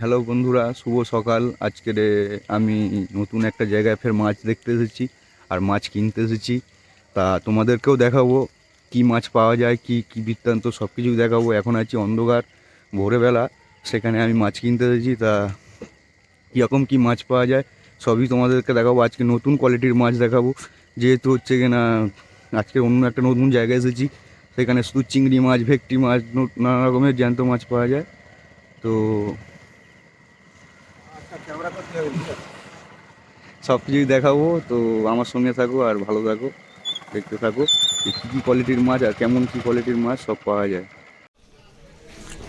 Hello বন্ধুরা শুভ সকাল। আজকের আমি নতুন একটা জায়গায় ফের মাছ দেখতে এসেছি আর মাছ কিনতে এসেছি। তা তোমাদেরকেও দেখাবো। কি মাছ পাওয়া যায়, কি কি বৃত্তান্ত সব কিছু দেখাবো। এখন আছি অন্ধকার, ভোরবেলা। সেখানে আমি মাছ কিনতে এসেছি, তা কীরকম কী মাছ পাওয়া যায়, সবই তোমাদেরকে দেখাবো। আজকে নতুন কোয়ালিটির মাছ দেখাবো। যেহেতু হচ্ছে কিনা আজকে অন্য একটা নতুন জায়গায় এসেছি। সেখানে শুধু চিংড়ি মাছ, ভেটকি মাছ, ন- নানা রকমের জ্যান্ত মাছ পাওয়া যায়। তো সব কিছুই দেখাবো। তো আমার সঙ্গে থাকো আর ভালো থাকো, দেখতে থাকো। কী কী কোয়ালিটির মাছ আর কেমন কী কোয়ালিটির মাছ সব পাওয়া যায়।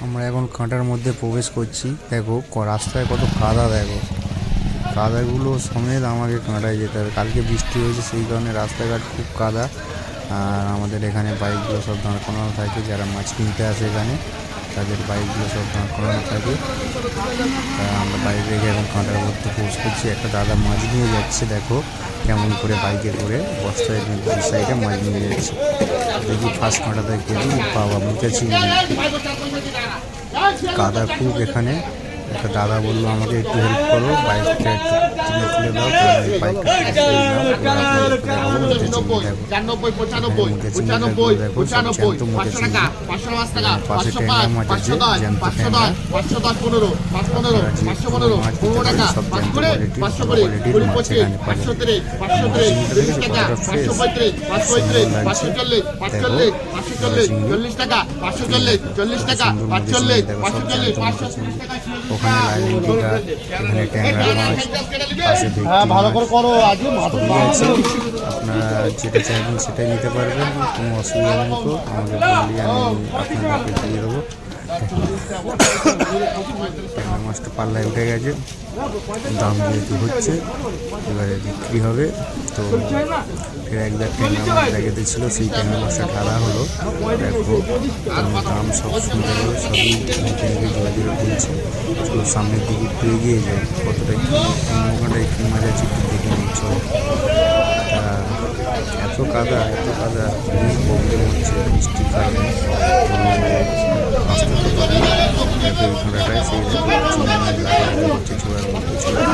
আমরা এখন কাঁটার মধ্যে প্রবেশ করছি। দেখো রাস্তায় কত কাদা, দেখো। কাদাগুলো সমেত আমাকে কাঁটায় যেতে হবে। কালকে বৃষ্টি হয়েছে, সেই কারণে রাস্তাঘাট খুব কাদা। আর আমাদের এখানে বাইকগুলো সব দাঁড় করানো থাকে, যারা মাছ কিনতে আসে এখানে। তাদের বাইকগুলো সব দাঁড় করানো থাকে। আমরা বাইক রেখে এখন কাঁটার মধ্যে করছি। একটা দাদা মাছ নিয়ে যাচ্ছে, দেখো কেমন করে বাইকে করে। বস্তায় দু সাইডে মাছ নিয়ে যাচ্ছে। দেখি ফার্স্ট কাঁটাতে গেলি বাবা মুখে চিংড়ি কাদা খুব এখানে। একটা দাদা বলল, আমাকে একটু হেল্প করো, বাইকটা একটু চল্লিশ টাকা পাঁচশো চল্লিশ চল্লিশ টাকা সুন্দর পাঁচ চল্লিশ পাঁচশো চল্লিশ টাকা ওখানে লাইলিং টিকা এখানে ট্যাংরা মাছ পাশে ভেটকি ভালো করে করো আজ সবই আছে আপনারা যেটা চাইবেন সেটাই নিতে পারবেন কোনো অসুবিধা নেই তো। আমাকে বললে আমি আপনাদেরকে দিয়ে দেবো। মাছটা পাল্লায় উঠে গেছে। দাম যেহেতু হচ্ছে, এবারে বিক্রি হবে। তো ফের এক ব্যাগ ট্যাংরা মাছ রেখে ছিল, সেই ট্যাংরা মাছটা ঢালা হলো। দেখো, দাম- সব শুনতে হবে সবই মুখে জোড়া জোড়া চলো সামনের দিকে একটু এগিয়ে যায় কতটা কি মোকাটা একটু মাছ আছে একটু দেখে তা এত কাদা এত কাদা খুবই প্রবলেম হচ্ছে বৃষ্টির কারণে আসতে তো পারি এই ঘোড়াটায় সেই লাগা হচ্ছে ছোড়ার মধ্যে ছোড়া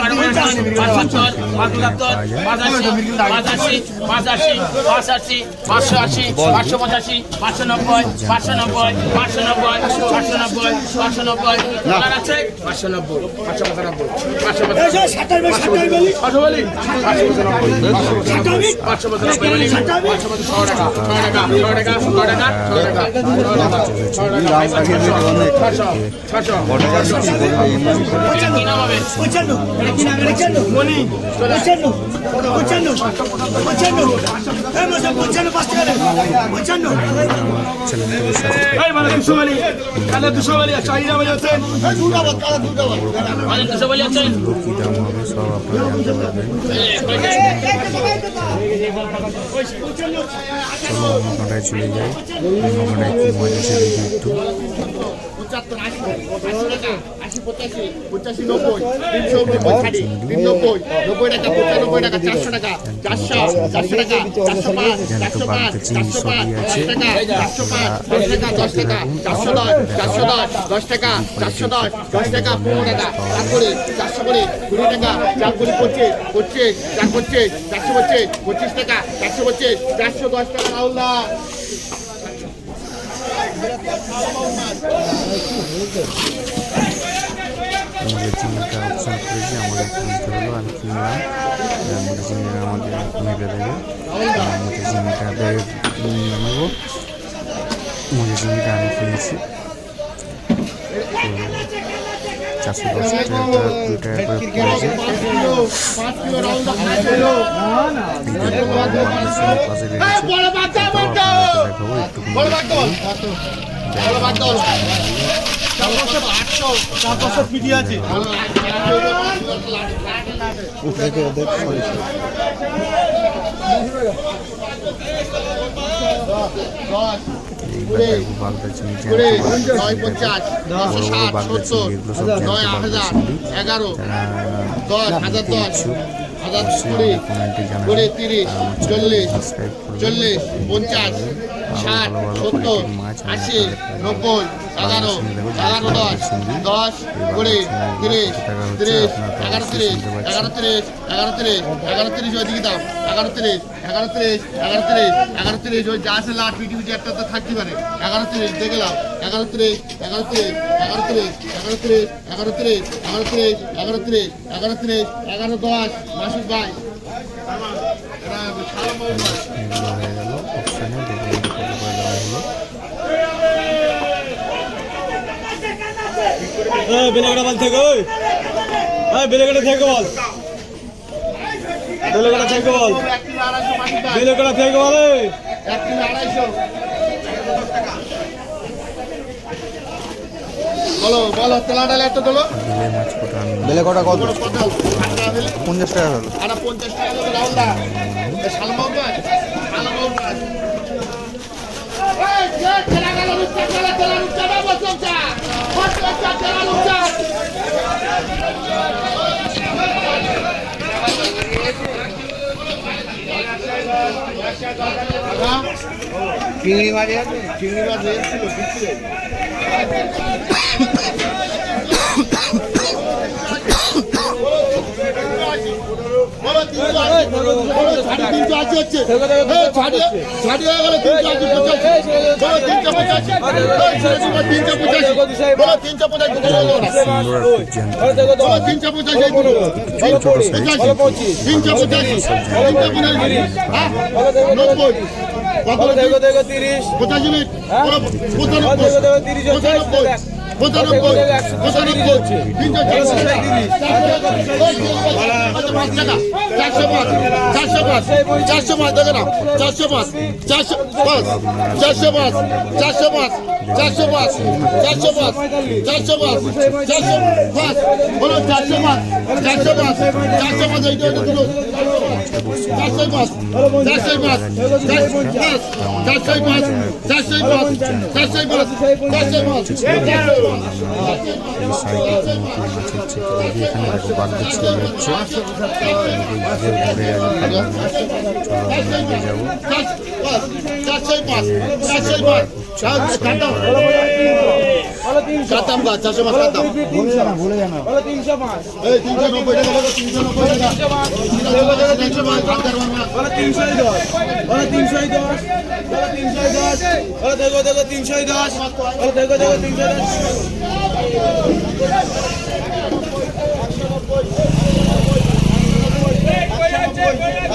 ভালো পাঁচশো বলে পাঁচশো পাঁচশো পাঁচশো পাঁচশো আশি পাঁচ আশি পাঁচ আশি পাঁচ আশি পাঁচশো পাঁচশো পঁচাশি পাঁচশো নব্বই পাঁচশো নব্বই পাঁচশো নব্বই পাঁচশো নব্বই পাঁচশো নব্বই আছে পাঁচশো নব্বই পাঁচশো পঁচানব্বই পাঁচশো পঁচানব্বই পাঁচশো বলি পাঁচশো পঁচানব্বই পাঁচশো পঁচানব্বই বলি পাঁচশো পঁচানব্বই ছ টাকা ছ টাকা ছ টাকা ছ টাকা ছ টাকা ছ টাকা ছশো ছশো কি নাম হবে পঞ্চান্ন পঞ্চান্ন মনি পঞ্চান্ন পঞ্চান্ন এই মাসে পঞ্চান্ন পাঁচ টাকা। পঞ্চান্ন এই মানে দুশো বলি কালে দুশো বলি চাহিদা বলি হচ্ছে আমাদের দুশো বলে আছেন কী দাম হবে সব আপনারা চলো যাই আছে দেখি একটু। পঁচাত্তর, আশি আশি পঁচাশি পঁচাশি, নব্বই, তিনশো নব্বই তিন নব্বই নব্বই টাকা, পঁচানব্বই টাকা, চারশো টাকা, চারশো চারশো টাকা, চারশো পাঁচ চারশো পাঁচ চারশো পাঁচ, দশ টাকা, চারশো পাঁচ, দশ টাকা দশ টাকা, চারশো দশ চারশো দশ দশ টাকা, চারশো দশ দশ টাকা, পনেরো টাকা, চার করে চারশো করে কুড়ি টাকা, চার করে পঁচিশ পঁচিশ, চার পঁচিশ, চারশো পঁচিশ পঁচিশ টাকা, চারশো পঁচিশ, চারশো দশ টাকা রাহুল্লাহ আমাদের চিংড়িটা অপশন করেছি আমাদের কিনতে হলো আমি কিনলাম আমাদের চিংড়িটা আমাদের মেপে দেবে আমাদের চিংড়িটা ব্যাগে নেব আমাদের চিংড়িটা চারশো দশ টাকা দু টাকা করে পড়েছে দেখাবো একটু দেখ এই পঞ্চাশ চিংড়ি বড় বড় বাগদা চিংড়ি এগুলো সব জ্যান্ত বাগদা চিংড়ি যারা অবশ্যই কমেন্টে জানাবেন। সাবস্ক্রাইব করবেন। ভালো ভালো কোয়ালিটির মাছ এগারো এগারো দশ দশ কুড়ি তিরিশ তিরিশ এগারো তিরিশ এগারো তিরিশ এগারো তিরিশ এগারো তিরিশ ওইদিকে দাও এগারো তিরিশ এগারো তিরিশ এগারো তিরিশ এগারো তিরিশ ওই যা আছে লাট পিটি পিটি একটা তো থাকতে পারে এগারো তিরিশ দেখে নাও এগারো তিরিশ এগারো তিরিশ এগারো তিরিশ এগারো তিরিশ এগারো তিরিশ এগারো তিরিশ এগারো তিরিশ এগারো তিরিশ এগারো দশ মাসুদ ভাই এরা সারা বেলেগড়া বল থেকে ওই। বেলেগড়া থেকে বল। বেলেগড়া থেকে বল। বেলেগড়া থেকে বল বলো বলো তেলাটা একটা তোলো। বেলেগড়া কত? পঞ্চাশ টাকা পঞ্চাশ টাকা চিংড়ি মাছ চিংড়ি মাছ এসেছিল বিক্রি নব্বই তিরিশ পঁচাশি পঁচানব্বই পঁচানব্বই পঁচানব্বই তিনশো পাঁচ টাকা চারশো পাঁচ চারশো পাঁচ চারশো পাঁচ দেখে নাও চারশো পাঁচ চারশো পাঁচ চারশো পাঁচ চারশো পাঁচ চারশো পাঁচ চারশো পাঁচ চারশো পাঁচ চারশো পাঁচ বলো চারশো পাঁচ চারশো পাঁচ চারশো পাঁচ এইটা হচ্ছে দুটো চারশো পাঁচ চারশো পাঁচ চারশো পাঁচ চারশো পাঁচ চারশো পাঁচ চারশো পাঁচ চারশো পাঁচ চারশো পাঁচ চারশো পাঁচ কাতাম গাছ চারশো পাঁচ কাতাম এই তিনশো নব্বই টাকা তিনশো নব্বই টাকা তিনশো পাঁচ তিনশো দশ তিনশো দশ তিনশো দশ দেখো দেখো তিনশো দশ দেখো দেখো তিনশো দশ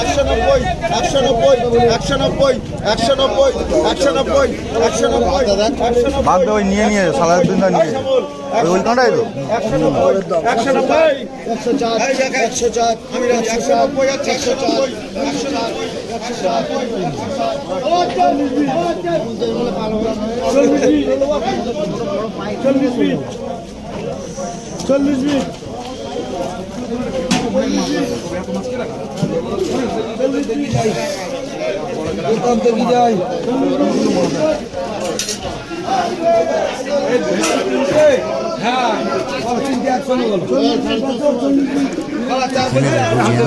একশো নব্বই একশো নব্বই একশো নব্বই একশো নব্বই একশো নব্বই একশো নব্বই একশো নব্বই ওই নিয়ে নিয়ে সালাদ দিন নিয়ে ওই ওইখানটাই তো একশো নব্বই একশো চার একশো চার আমি একশো নব্বই একশো চার একশো চার একশো চার চল্লিশ মিনিট দোকান থেকে যাই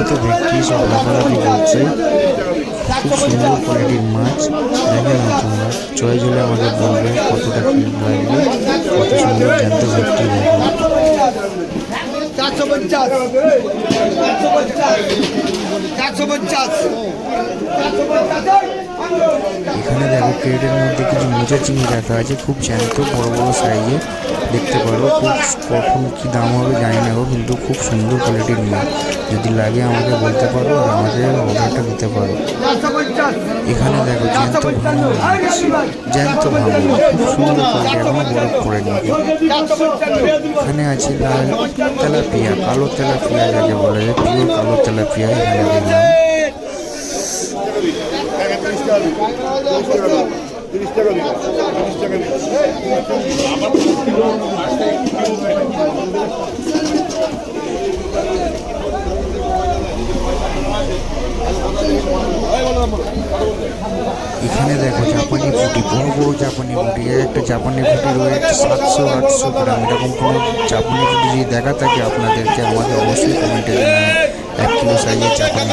তো দেখছি মাছ দেখলাম তোমরা চলে কতটা লাগবে কত সুন্দর জানতে ভর্তি দেখো এখানে দেখো ক্রেটের মধ্যে কিছু মোচা চিংড়ি রাখা আছে খুব জ্যান্ত বড় বড় সাইজে দেখতে পারো খুব কখন কি দাম হবে জানি না গো, কিন্তু খুব সুন্দর কোয়ালিটির মাছ যদি লাগে আমাকে বলতে পারো আর আমাদের অর্ডারটা দিতে পারো। এখানে দেখো জ্যান্ত ভাঙন। জ্যান্ত ভাঙন, খুব সুন্দর কোয়ালিটি এখনও বরফ পড়েনি এখানে আছে লাল তেলাপিয়া, কালো তেলাপিয়া যাকে বলে যায় পিওর কালো তেলাপিয়া এখানে দেখলাম। তিরিশ টাকা বিঘা তিরিশ টাকা বিঘা এখানে দেখো জাপানি ফুটি বড় বড় জাপানি ফুটি একটা জাপানি ফুটি রয়েছে সাতশো আটশো গ্রাম। এরকম কোনো জাপানি ফুটি যদি দেখা থাকে আপনাদেরকে আমাকে অবশ্যই কমেন্টে জানাবেন। এক কিলো সাইজের জাপানি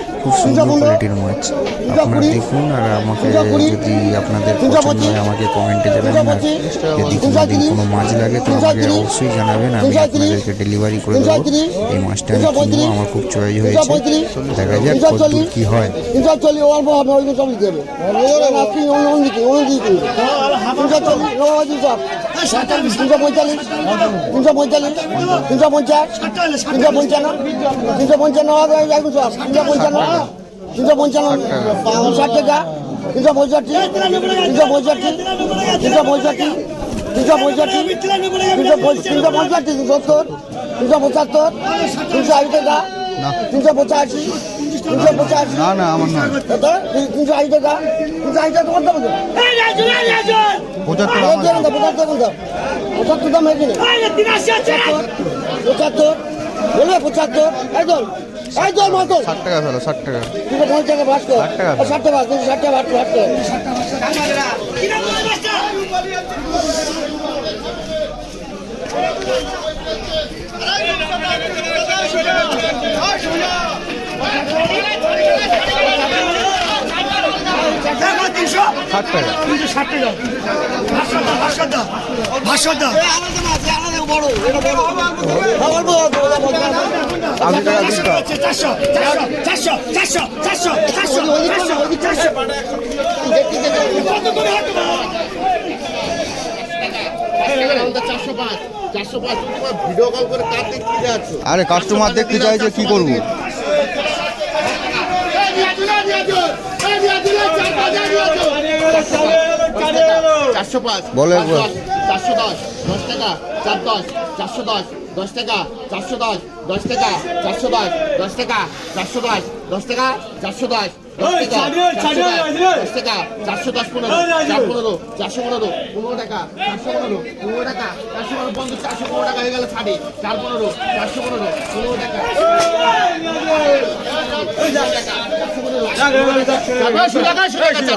খুব সুন্দর কোয়ালিটির মাছ আপনারা দেখুন আর আমাকে যদি আপনাদের পছন্দ হয় আমাকে কমেন্টে জানাবেন আর যদি কোনোদিন কোনো মাছ লাগে তো আমাকে অবশ্যই জানাবেন আমি আপনাদেরকে ডেলিভারি করে দেবো এই মাছটা আমি কিনবো আমার খুব চয়েস হয়েছে দেখা যাক কতদূর কি হয় তিনশো চল্লিশ অল্প হবে ওই সব দিতে হবে আপনি অন্যদিকে অন্যদিকে তিনশো পঁয়তাল্লিশ তিনশো পঁয়তাল্লিশ তিনশো পঞ্চাশ তিনশো পঞ্চান্ন তিনশো পঞ্চান্ন তিনশো পঞ্চান্ন তিনশো পঞ্চান্ন ষাট টাকা তিনশো পঁয়ষট্টি তিনশো পঁয়ষট্টি তিনশো পঁয়ষট্টি তিনশো পঁয়ষট্টি তিনশো তিনশো পঁয়ষট্টি সত্তর তিনশো পঁচাত্তর তিনশো আশি টাকা তিনশো পঁচাশি তিনশো পঁচাশি না না আমার কত তিনশো আশি টাকা তিনশো আশি টাকা এই রাজন পঁচাত্তর তো, পঁচাত্তর দাম হয়েছে না পঁচাত্তর একদম একদম মতো ষাট টাকা ফেলো ষাট টাকা। দুটো পঞ্চাশ টাকা ভাস কর টাকা। ষাট টাকা। দুশো ষাট টাকা কর কিনা বলে আরে কাস্টমার দেখতে চাইছে কি করব? চারশো পাঁচ বলো চারশো দশ দশ টাকা চার দশ চারশো দশ দশ টাকা চারশো দশ দশ টাকা চারশো দশ দশ টাকা চারশো দশ দশ টাকা চারশো দশ। টাকা চারশো দশ, টাকা চারশো পনেরো চার পনেরো চারশো পনেরো পনেরো টাকা চারশো পনেরো পনেরো টাকা চারশো পনেরো বন্ধু চারশো পনেরো টাকা হয়ে গেল সাড়ে চার পনেরো চারশো পনেরো পনেরো টাকা চারশো পনেরো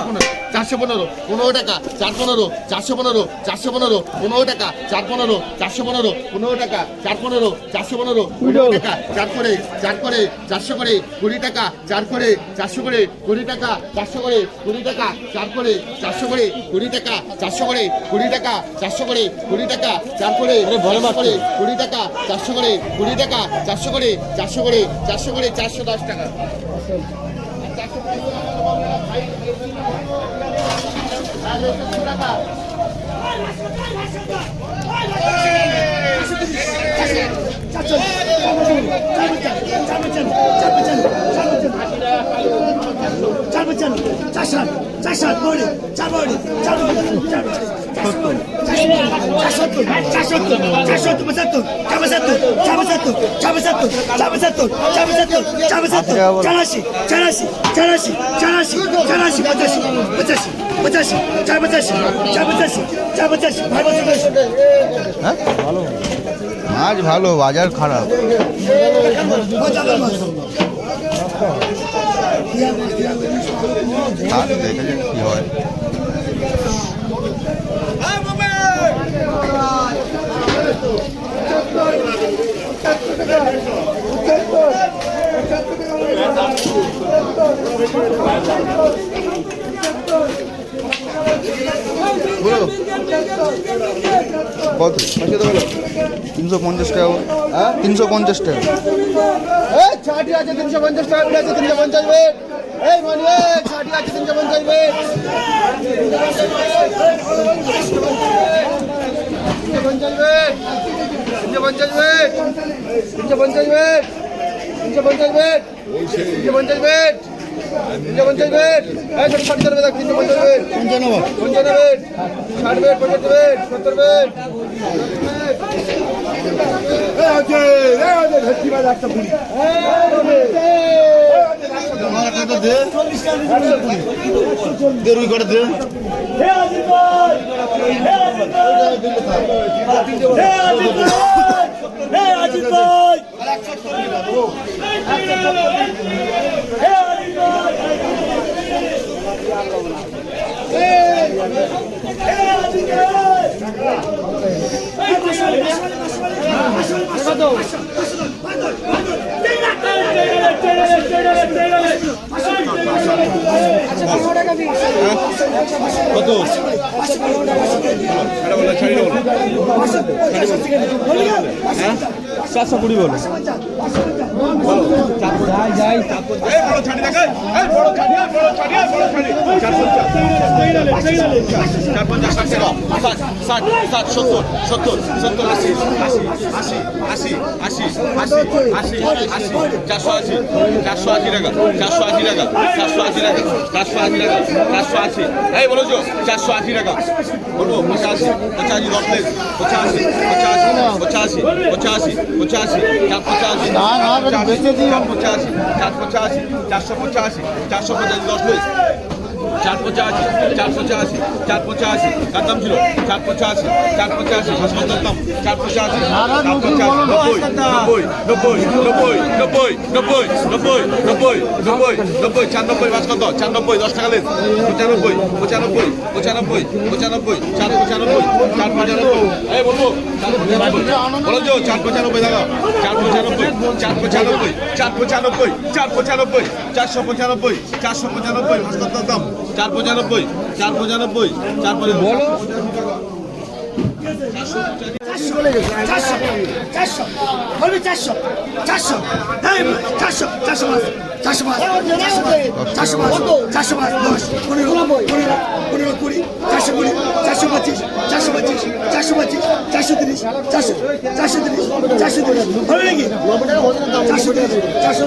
পনেরো টাকা চার পনেরো চারশো পনেরো চারশো পনেরো পনেরো টাকা চার পনেরো চারশো পনেরো পনেরো টাকা চার পনেরো চারশো পনেরো পনেরো টাকা চার করে চার করে চারশো করে কুড়ি টাকা চার করে চারশো করে কুড়ি টাকা চারশো করে কুড়ি টাকা চার করে চারশো করে কুড়ি টাকা চারশো করে কুড়ি টাকা চারশো করে কুড়ি টাকা চার করে বড় করে কুড়ি টাকা চারশো করে কুড়ি টাকা চারশো করে চারশো করে চারশো করে চারশো দশ টাকা চার পঞ্চান্ন চার সাত চার সাত বড়ি চার বড়ি চার সত্তর চার সত্তর চারাশি চারাশি পঁচাশি পঁচাশি পঁচাশি চার পঁচাশি চার পঁচাশি ভালো মাছ ভালো বাজার খারাপ দেখা যাক কি হয় কত তিনশো পঞ্চাশ টাকা। তিনশো পঞ্চাশ টাকা। ছাটি আছে তিনশো পঞ্চাশ টাকা। আছে তিনশো পঞ্চাশ এই মানে এই ষাটি আছে তিনশো পঞ্চাশ তিনশো পঞ্চাশ বেড তিনশো পঞ্চাশ বেড তিনশো পঞ্চাশ বেড তিনশো পঞ্চাশ বেড তিনশো পঞ্চাশ বেড এই ছোট ষাট বেড তিনশো পঞ্চাশ বেড পঞ্চান্ন পঞ্চান্ন বেড ষাট বেড পঁচাত্তর বেড সত্তর বেড চার পঞ্চাশ ষাট টাকা ষাট ষাট ষাট হে আজিজ ভাই হে আজিজ ভাই হে আজিজ ভাই কত? হ্যাঁ চারশো আশি চারশো আশি টাকা চারশো আশি টাকা চারশো আশি টাকা চারশো আশি টাকা চারশো আশি। এই বলো চারশো আশি টাকা। বলব পঁচাশি পঁচাশি দশ প্লেট পঁচাশি পঁচাশি পঁচাশি পঁচাশি। পঁচাশি চার পঁচাশি চার পঁচাশি চার পঁচাশি চারশো পঁচাশি চারশো পঁচাশি দশ চার পঁচাশি চার পঁচাশি চার পঁচাশি কার দাম ছিল। চার পঁচাশি চার পঁচাশি হাসপাতাল দাম চার পঁচাশি চার পঁচাশি নব্বই নব্বই নব্বই নব্বই নব্বই নব্বই নব্বই নব্বই নব্বই চার নব্বই পাঁচ কত চার নব্বই দশ টাকা লেন পঁচানব্বই পঁচানব্বই পঁচানব্বই পঁচানব্বই চার পঁচানব্বই চার পঁচানব্বই। এই বলব বলো তো চার পঁচানব্বই দাদা। চার পঁচানব্বই চার পঁচানব্বই চার পঁচানব্বই চার পঁচানব্বই চারশো পঁচানব্বই চারশো পঁচানব্বই হাসপাতাল দাম। চার পঁচানব্বই চার পঁচানব্বই চার পঁচানব্বই বলো চারশো চারশো বলবি চারশো চারশো চারশো চারশো পাঁচ চারশো পাঁচ চারশো পাঁচ চারশো পাঁচ দশ পনেরো পনেরো পনেরো কুড়ি চারশো কুড়ি চারশো পঁচিশ চারশো পঁচিশ চারশো পঁচিশ চারশো তিরিশ চারশো চারশো তিরিশ চারশো তিরিশ হবে নাকি চারশো তিরিশ চারশো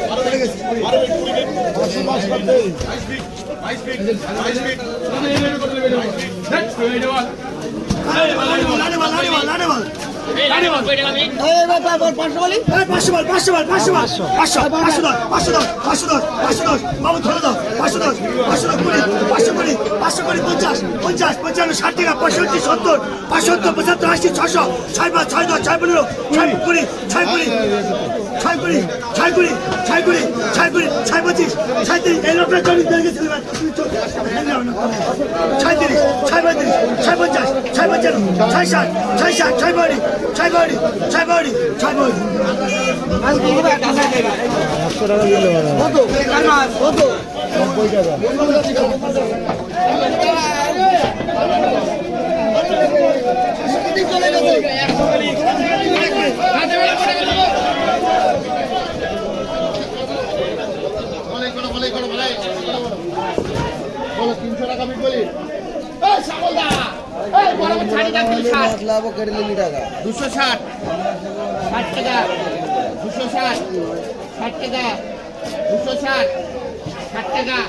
চলে গেছি পঁয়ষট্টি সত্তর পঁয়ষট্টি পঁচাত্তর আশি ছশো ছয় পাঁচ ছয় দশ ছয় পনেরো ছয় কুড়ি ছয় কুড়ি ছয় কুড়ি ছয় কুড়ি ছয় কুড়ি ছয় কুড়ি, ছয় পঁচিশ, ছয় তিরিশ। এই লোকটা চল্লিশ দিয়ে গেছিল ছয় তিরিশ, ছয় পঁয়ত্রিশ, ছয় পঞ্চাশ, ছয় পঞ্চান্ন, ছয় ষাট ছয় ষাট, ছয় বাড়ি ছয় বাড়ি ছয় বাড়ি ছয় বাড়ি কত? বদলাবো কেড়ে নিবি টাকা। দুশো ষাট। ষাট টাকা। দুশো ষাট। ষাট টাকা। দুশো ষাট। ষাট টাকা।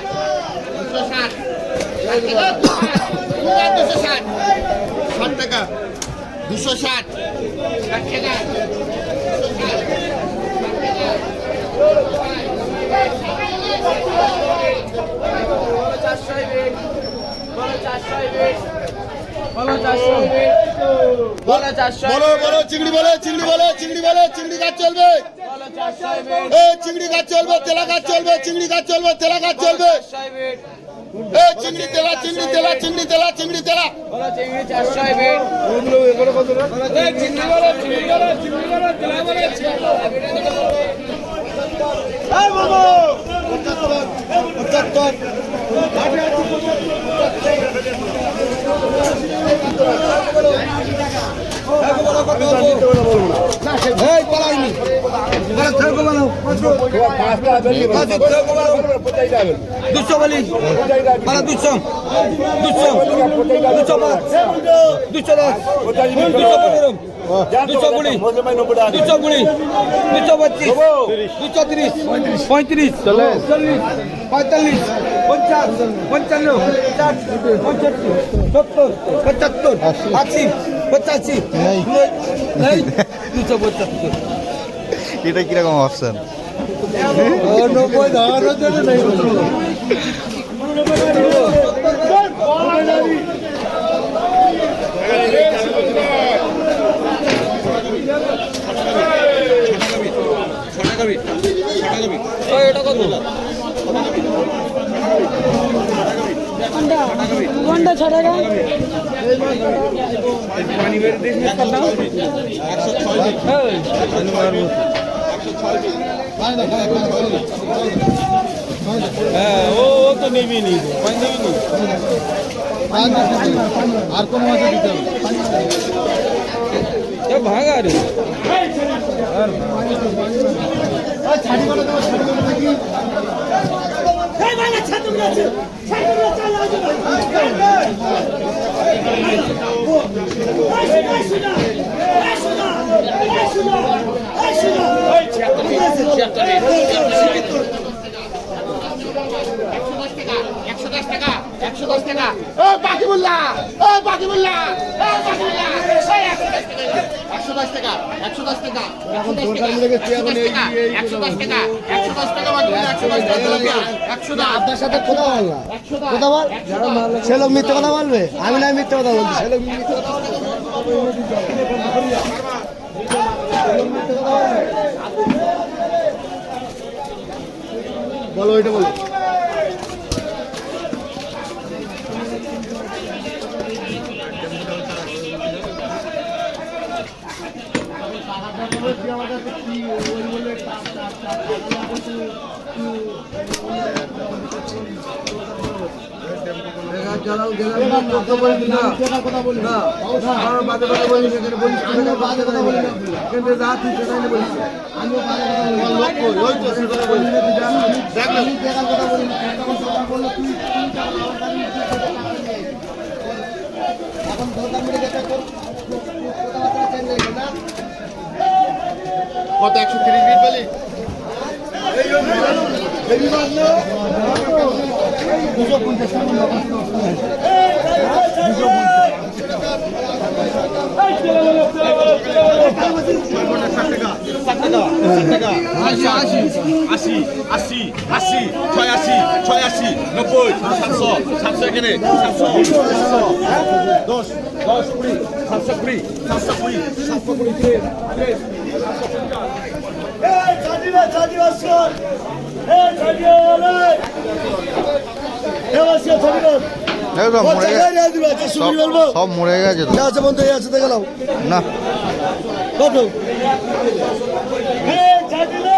দুশো ষাট। দুশো ষাট। ষাট টাকা। দুশো ষাট। ষাট টাকা। চারশো বেশ চারশো বেশ বলো বলো চিংড়ি বলো চিংড়ি বলো চিংড়ি বলো চিংড়ি গাছ চলবে। চিংড়ি গাছ চলবে তেলা গাছ চলবে চিংড়ি গাছ চলবে তেলা গাছ চলবে। এ চিংড়ি তেলা চিংড়ি তেলা চিংড়ি তেলা চিংড়ি তেলা। দুশো বলি মানে দুশো দুশো দুশো দুশো দশ দুশো পনেরো দুশো কুড়ি দুশো কুড়ি দুশো পঁচিশ দুশো তিরিশ পঁয়ত্রিশ। চল্লিশ। পঁয়তাল্লিশ। পঞ্চাশ। পঞ্চান্ন। ষাট। পঁয়ষট্টি। সত্তর। পঁচাত্তর। আশি। পঁচাশি। দুশো পঁচাত্তর এটা কীরকম অপশন নব্বই নেই ঘণ্টা ছ টাকা হ্যাঁ ও তো নেবেই নি নি আর কোন মাছ দিতে হবে ভাঙা। রে মানে দশ টাকা একশো দশ টাকা ও বাকিবুল্লাহ ও বাকিবুল্লাহ ও বাকিবুল্লাহ একশো দশ টাকা একশো দশ টাকা একশো দশ টাকা একশো দশ টাকা একশো দশ টাকা একশো দশ টাকা একশো দশ আপনার সাথে কথা বল না। কথা বল। সে লোক মিথ্যে কথা বলবে। আমি না মিথ্যে কথা বলছি সে লোক মিথ্যে কথা বলো ওইটা বলো কথা বলি না বাজে কথা বলি সেখানে বলিস বাজে কথা বলি না কিন্তু যা তুই সেখানে বলিস আমিও বাজে কথা বলি না আমি বেকার কথা বলি না তখন সরকার বলল তুই তুই টাকা দরকার নেই, তুই টাকা দরকার নেই। এখন দরকার মিলে গেছে তোর কথাবার্তা চেঞ্জ হয়ে গেল না কত একশো তিরিশ মিনিট বলি আশি আশি আশি আশি ছয় আশি ছয় আশি নব্বই সাতশো সাতশো এখানে সাতশো সাতশো দশ দশ কুড়ি সাতশো কুড়ি সাতশো কুড়ি সাতশো কুড়ি এই ছাত্রীরা সব মরে গেছে। সব বলব। সব মরে গেছে তো। আছে বন্ধু এই আছে দেখে নাও। না। কত এই ছাত্রীরা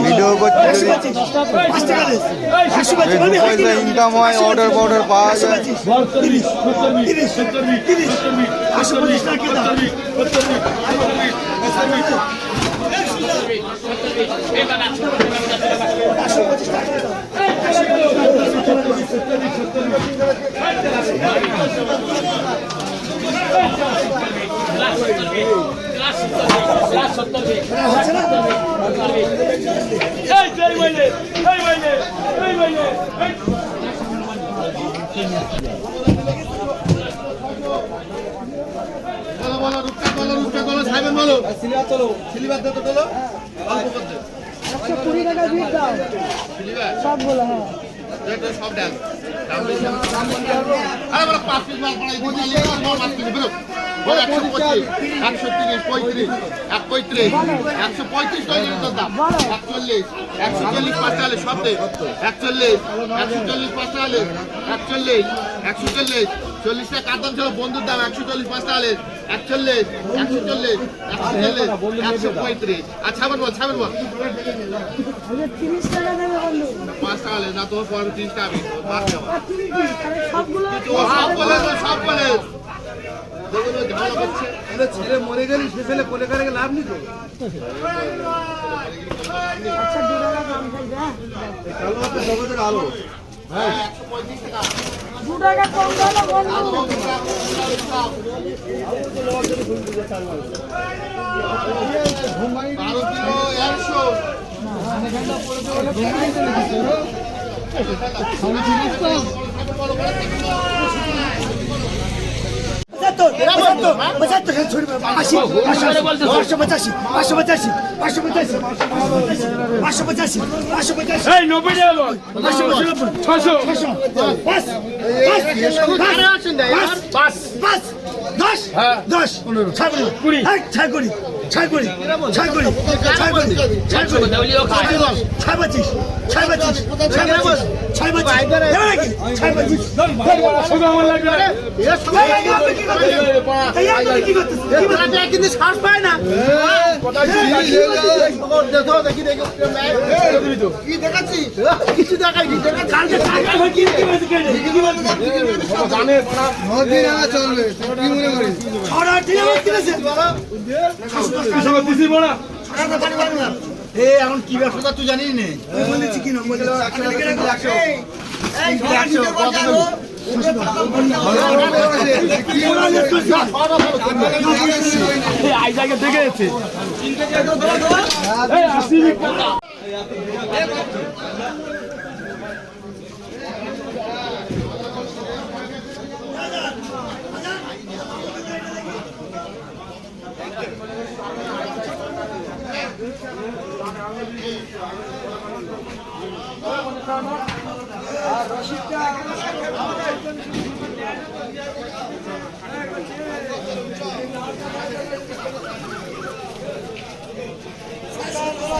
ভিডিও করতে ইনকাম হয় অর্ডার বর্ডার পাওয়া যায় একশো পঁচিশ টাকা বলো সিলেবাস চলো সিলেবাস দাও। তো বলো অল্প সব বলো হ্যাঁ। সব ডাল আরে বেরো একশো একশো তিরিশ পঁয়ত্রিশ এক পঁয়ত্রিশ একশো পঁয়ত্রিশ টাকা দাম একচল্লিশ একশো চল্লিশ পাঁচ টাকা সব একচল্লিশ একশো চল্লিশ পাঁচ টাকা একচল্লিশ একশো চল্লিশ চল্লিশটা কাতান ছিল বন্ধুর দাম একশো চল্লিশ পাঁচ চালিশ একচল্লিশ একশো চল্লিশ একশো চল্লিশ একশো পঁয়ত্রিশ। আর ছাবেন বল ছাবেন বল। টাকা পাঁচ টাকা না তোমার তিরিশ টাকা পাঁচ টাকা সব বলে সব বলে। ছেলে মরে গেলি সে ছেলে কোলে করে লাভ নেই তো। আচ্ছা দু দু টাকা কম দাও বন্ধু একশো দশ দশ কুড়ি কুড়ি ছয় কুড়ি ছয় কুড়ি ছয় কুড়ি ছয় কুড়ি ছয় কুড়ি ছয় পঁচিশ ছয় পঁচিশ ছয় পঁচিশ ছয় পঁচিশ দেবে নাকি ছয় পঁচিশ কিন্তু শ্বাস পায় না। কি দেখাচ্ছি? কিছু দেখাই কালকে কেটে ছড়া ঠিক আছে এখন কি ব্যবসা তুই জানিস নে বলেছি কি না বলে এই আই জায়গা দেখে গেছে আসি। রশিদটা